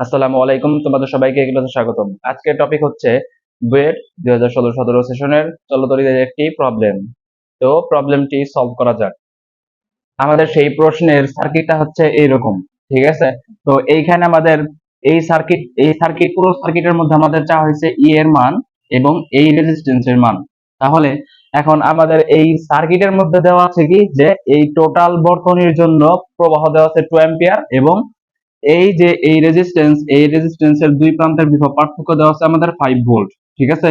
আসসালামু আলাইকুম, তোমাদের সবাইকে এগুলোতে স্বাগতম। আজকের টপিক হচ্ছে বুয়েট দুই হাজার ষোলো সতেরো সেশনের চলতরিদের একটি প্রবলেম তো প্রবলেমটি সলভ করা যাক। আমাদের সেই প্রশ্নের সার্কিটটা হচ্ছে এইরকম, ঠিক আছে? তো এইখানে আমাদের এই সার্কিট এই সার্কিট পুরো সার্কিটের মধ্যে আমাদের চাওয়া হয়েছে ই এর মান এবং এই রেজিস্ট্যান্সের মান। তাহলে এখন আমাদের এই সার্কিটের মধ্যে দেওয়া আছে কি? যে এই টোটাল বর্তনীর জন্য প্রবাহ দেওয়া আছে টু অ্যাম্পিয়ার এবং এই যে এই রেজিস্ট্যান্স এই রেজিস্ট্যান্সের দুই প্রান্তের বিভব পার্থক্য দেওয়া আছে আমাদের ফাইভ ভোল্ট ঠিক আছে?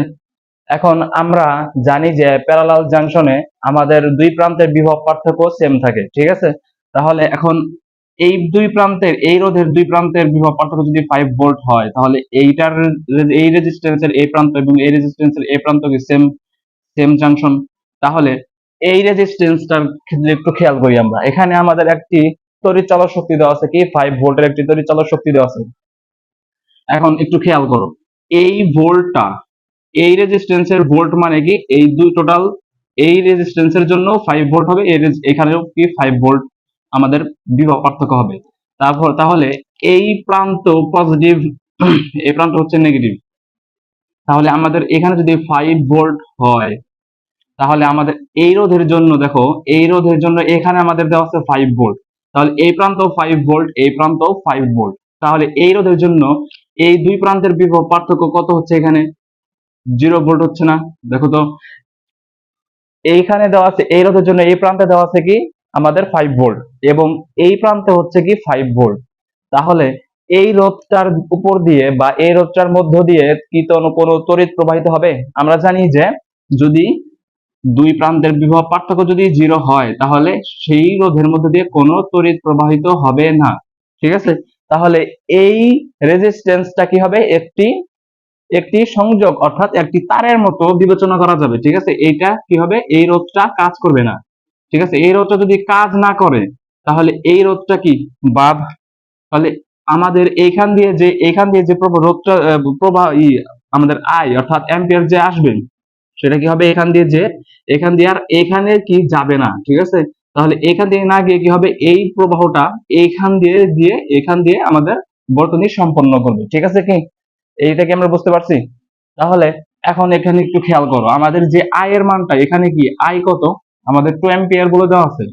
এখন আমরা জানি যে প্যারালাল জাংশনে আমাদের দুই প্রান্তের বিভব পার্থক্য সেম থাকে, ঠিক আছে? তাহলে এখন এই দুই প্রান্তের, এই রোধের দুই প্রান্তের বিভব পার্থক্য যদি ফাইভ ভোল্ট হয়, তাহলে এইটার এই রেজিস্ট্যান্সের এই প্রান্ত এবং এই রেজিস্ট্যান্সের এই প্রান্ত কি সেম সেম জাংশন তাহলে এই রেজিস্ট্যান্সটার ক্ষেত্রে একটু খেয়াল করি আমরা। এখানে আমাদের একটি তড়িৎ চালক শক্তি দেওয়া আছে কি? ফাইভ ভোল্টের একটি তড়িৎ চালক শক্তি দেওয়া আছে। এখন একটু খেয়াল করো, এই ভোল্টটা এই রেজিস্ট্যান্সের ভোল্ট মানে কি? এই দুই টোটাল এই রেজিস্ট্যান্সের জন্য ফাইভ ভোল্ট হবে এখানেও কি ফাইভ ভোল্ট আমাদের বিভব পার্থক্য হবে। তারপর তাহলে এই প্রান্ত পজিটিভ এই প্রান্ত হচ্ছে নেগেটিভ তাহলে আমাদের এখানে যদি ফাইভ ভোল্ট হয়, তাহলে আমাদের এই রোধের জন্য দেখো, এই রোধের জন্য এখানে আমাদের দেওয়া আছে ফাইভ ভোল্ট তাহলে এই প্রান্ত ফাইভ ভোল্ট এই প্রান্ত ফাইভ ভোল্ট তাহলে এই রোধের জন্য এই দুই প্রান্তের বিভব পার্থক্য কত হচ্ছে এখানে? জিরো ভোল্ট হচ্ছে না। দেখো তো, এইখানে দেওয়া আছে, এই রোধের জন্য এই প্রান্তে দেওয়া আছে কি? আমাদের ফাইভ ভোল্ট এবং এই প্রান্তে হচ্ছে কি ফাইভ ভোল্ট তাহলে এই রোধটার উপর দিয়ে বা এই রোধটার মধ্য দিয়ে কি কোনো তড়িৎ প্রবাহিত হবে? আমরা জানি যে যদি দুই প্রান্তের বিভব পার্থক্য যদি জিরো হয়, তাহলে সেই রোধের মধ্যে দিয়ে কোনো তড়িৎ প্রবাহিত হবে না। ঠিক আছে? তাহলে এই রেজিস্ট্যান্সটা কি হবে? একটি একটি সংযোগ, অর্থাৎ একটি তারের মতো বিবেচনা করা যাবে। ঠিক আছে? এইটা কি হবে? এই রোধটা কাজ করবে না। ঠিক আছে? এই রোধটা যদি কাজ না করে, তাহলে এই রোধটা কি? বাদ। তাহলে আমাদের এইখান দিয়ে যে, এইখান দিয়ে যে রোধটা প্রবাহ আমাদের আয় অর্থাৎ অ্যাম্পিয়ার যে আসবে সেটা কি হবে এখান দিয়ে যে এখান দিয়ে আর এখানে কি যাবে না, ঠিক আছে? তাহলে এখান দিয়ে না গিয়ে কি হবে? এই প্রবাহটা এইখান দিয়ে দিয়ে এখান দিয়ে আমাদের বর্তনী সম্পন্ন করবে, ঠিক আছে কি? এইটা কি আমরা বুঝতে পারছি? তাহলে এখন এখানে একটু খেয়াল করো, আমাদের যে আয়ের মানটা, এখানে কি আই কত? আমাদের টু এম্পিয়ারগুলো দেওয়া আছে।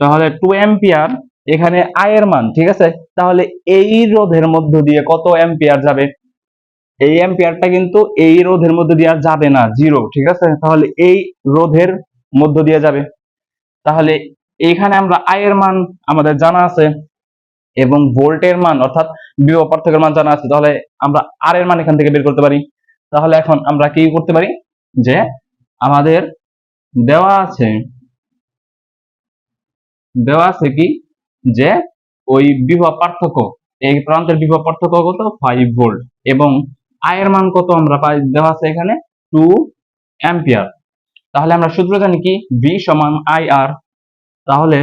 তাহলে টু এম্পিয়ার এখানে আয়ের মান, ঠিক আছে? তাহলে এই রোধের মধ্য দিয়ে কত অ্যাম্পিয়ার যাবে? এই অ্যাম্পিয়ারটা কিন্তু এই রোধের মধ্যে দিয়ে যাবে না জিরো ঠিক আছে? তাহলে এই রোধের মধ্য দিয়ে যাবে। তাহলে এইখানে আমরা আয়ের মান আমাদের জানা আছে এবং ভোল্টের মান, অর্থাৎ বিভব পার্থক্যের মান জানা আছে। তাহলে আমরা আর এর মান এখান থেকে বের করতে পারি। তাহলে এখন আমরা কি করতে পারি? যে আমাদের দেওয়া আছে দেওয়া আছে কি? যে ওই বিভব পার্থক্য, এই প্রান্তের বিভব পার্থক্য কত? ফাইভ ভোল্ট এবং আয়ের মান কত আমরা পাই? দেওয়া আছে এখানে টু অ্যাম্পিয়ার তাহলে আমরা সূত্র জানি কি? ভি সমান আই আর তাহলে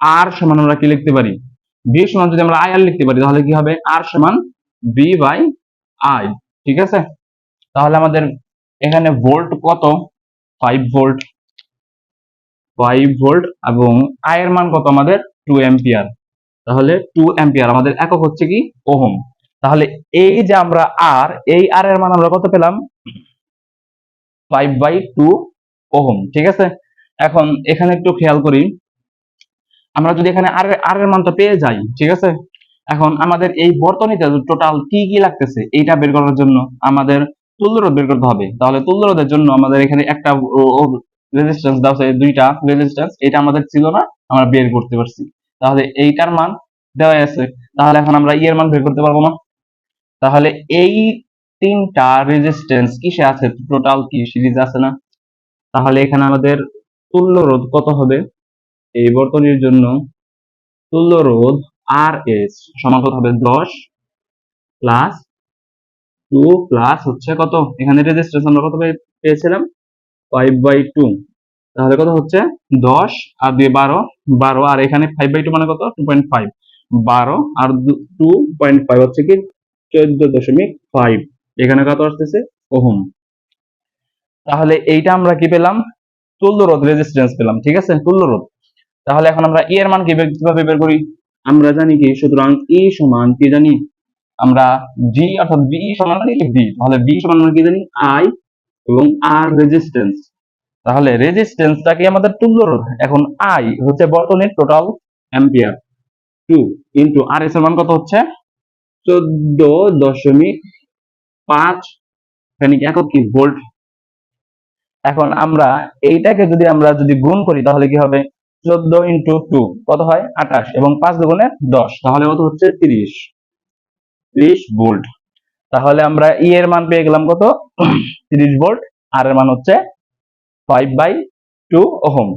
আর সমান আমরা কি লিখতে পারি? ভি সমান যদি আমরা আই লিখতে পারি, তাহলে কি হবে? আর সমান ভি বাই আই ঠিক আছে? তাহলে আমাদের এখানে ভোল্ট কত? ফাইভ ভোল্ট ফাইভ ভোল্ট এবং আয়ের মান কত আমাদের? টু অ্যাম্পিয়ার তাহলে টু অ্যাম্পিয়ার আমাদের একক হচ্ছে কি? ওহম। তাহলে এই যে আমরা আর এই আর এর মান আমরা কত পেলাম? ফাইভ বাই টু ওহম, ঠিক আছে? এখন এখানে একটু খেয়াল করি। আমরা যদি এখানে আর আর এর মানটা পেয়ে যাই, ঠিক আছে? এখন আমাদের এই বর্তনীতে টোটাল কি কি লাগতেছে? এইটা বের করার জন্য আমাদের তুল্যরোধ বের করতে হবে। তাহলে তুল্যরোধের জন্য আমাদের এখানে একটা রেজিস্ট্যান্স দেওয়া আছে, দুইটা রেজিস্ট্যান্স এটা আমাদের ছিল না, আমরা বের করতে পারছি। তাহলে এইটার মান দেওয়া আছে। তাহলে এখন আমরা ই এর মান বের করতে পারব না। তাহলে এই তিনটা রেজিস্ট্যান্স কিসে আছে? টোটাল কি সিরিজ আছে না? তাহলে এখানে আমাদের তুল্য রোধ কত হবে? এই বর্তনীর জন্য তুল্য রোধ আর এস সমান কত হবে? দশ প্লাস টু প্লাস হচ্ছে কত? এখানে রেজিস্ট্যান্স আমরা কত পেয়েছিলাম? ফাইভ বাই টু তাহলে কত হচ্ছে? দশ আর দিয়ে বারো। বারো আর এখানে ফাইভ বাই টু মানে কত? টু পয়েন্ট ফাইভ বারো আর টু পয়েন্ট ফাইভ হচ্ছে কি? চোদ্দ দশমিক ফাইভ এখানে কত আসতেছে? ওহম। তাহলে এইটা আমরা কি পেলাম? তুল্য রোধ রেজিস্ট্যান্স পেলাম, ঠিক আছে? তুল্য রোধ। তাহলে এখন আমরা ই এর মান কীভাবে বের করি? আমরা জানি কি? সুতরাং ই সমান কি জানি? আমরা জি অর্থাৎ বি সমান মানে কি? তাহলে বি সমান আমরা কি জানি? আই এবং আর রেজিস্ট্যান্স তাহলে রেজিস্ট্যান্সটা কি আমাদের তুল্য রোধ? এখন আই হচ্ছে বর্তনীর total ampere two into R S এর মান কত হচ্ছে? চোদ্দ দশমিক পাঁচ একক কি ভোল্ট? এখন আমরা এইটাকে যদি আমরা যদি গুণ করি, তাহলে কি হবে? চোদ্দ ইন্টু টু, কত হয়? আঠাশ, এবং পাঁচ দুগুণে দশ, তাহলে কত হচ্ছে? তিরিশ। তিরিশ ভোল্ট। তাহলে আমরা ই এর মান পেয়ে গেলাম কত? তিরিশ ভোল্ট। আর এর মান হচ্ছে ফাইভ বাই টু ওহম।